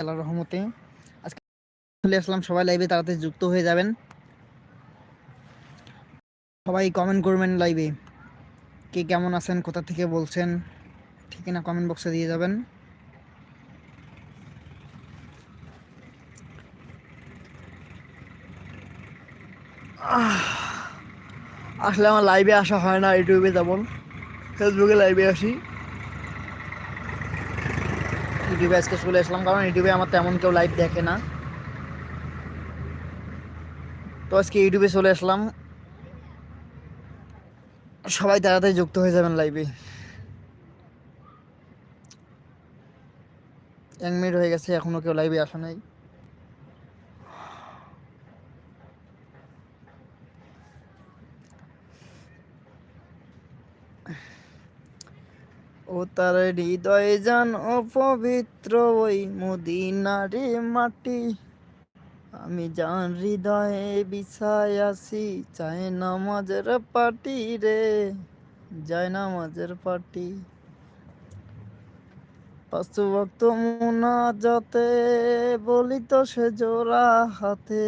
আল্লাহ রহমতে আজকে চলে আসলাম সবাই লাইভে তাড়াতাড়ি যুক্ত হয়ে যাবেন সবাই কমেন্ট করবেন লাইভে কে কেমন আছেন কোথা থেকে বলছেন ঠিক না কমেন্ট বক্সে দিয়ে যাবেন আসলে আমার লাইভে আসা হয় না ইউটিউবে যেমন ফেসবুকে লাইভে আসি ইউটিউবে আজকে চলে আসলাম কারণ ইউটিউবে আমার তেমন কেউ লাইভ দেখে না তো আজকে ইউটিউবে চলে আসলাম সবাই তাড়াতাড়ি যুক্ত হয়ে যাবেন লাইভে এক মিনিট হয়ে গেছে এখনও কেউ লাইভে আসা নাই ও তার হৃদয় যান অপবিত্র ওই মদিনারে মাটি আমি যান হৃদয়ে বিছায় আসি চাই নামাজের পাটি রে যাই নামাজের পাটি পাঁচু ভক্ত যতে বলিত সে জোড়া হাতে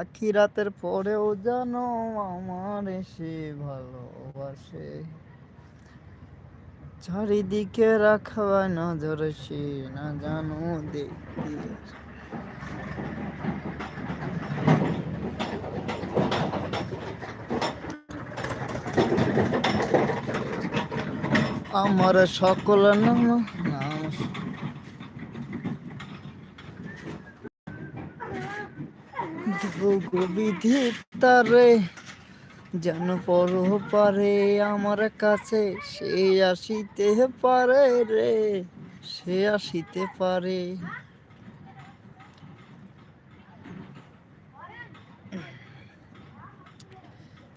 আখি রাতের পরেও জানো আমার এসে ভালোবাসে চারিদিকে রাখবা নজর সে না জানো দেখি আমার সকল নাম নাম বিধি তারে যেন পরহ পারে আমার কাছে সে আসিতে পারে রে সে আসিতে পারে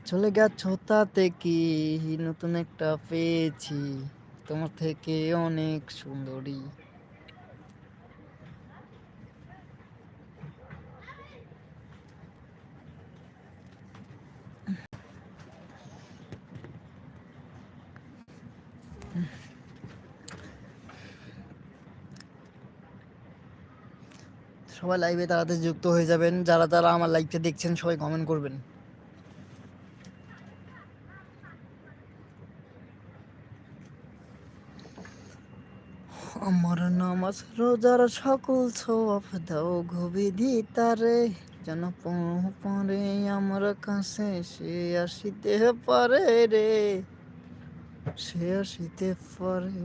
চলে গেছ তাতে কি নতুন একটা পেয়েছি তোমার থেকে অনেক সুন্দরী সবাই লাইভে তাড়াতাড়ি যুক্ত হয়ে যাবেন যারা তারা আমার লাইভটা দেখছেন সবাই কমেন্ট করবেন আমার নামাজ রোজার সকল সব দাও ঘুবিধি তারে যেন পরে আমার কাছে সে আসিতে পারে রে সে শীতে পরে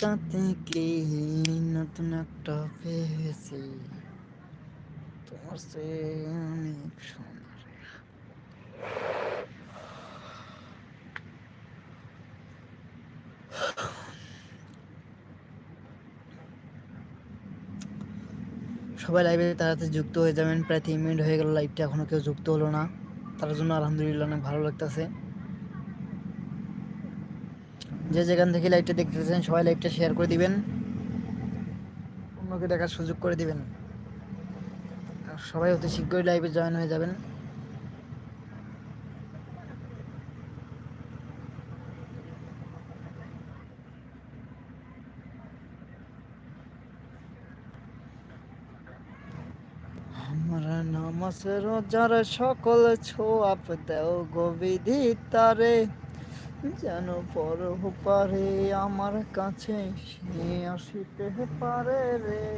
তাতে কি নতুন একটা পেয়েছি তোমার সে অনেক সুন্দর সবাই লাইভে তারাতে যুক্ত হয়ে যাবেন প্রায় তিন মিনিট হয়ে গেল লাইভটা এখনো কেউ যুক্ত হলো না তার জন্য আলহামদুলিল্লাহ অনেক ভালো লাগতেছে যে যেখান থেকে লাইভটা দেখতেছেন সবাই লাইভটা শেয়ার করে দিবেন অন্যকে দেখার সুযোগ করে দিবেন আর সবাই অতি শীঘ্রই লাইভে জয়েন হয়ে যাবেন নামাজ যারা সকল ছোয়াপ দেও গোবিধি তারে যেন পর পারে আমার কাছে সে আসিতে পারে রে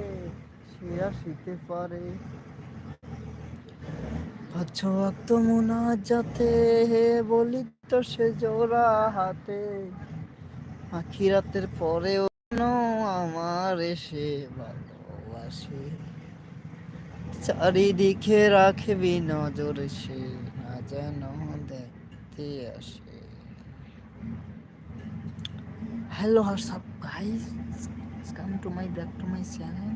সে আসিতে পারে পাচ্ছ আক্ত মোনা যাতে হে বলি তো সে জোড়া হাতে আখিরাতের পরেও আমার এসে ভালোবাসে চারিদিকে রাখবি নজর সে না যেন দেখতে আসে Hello, what's up, guys? Come to my channel.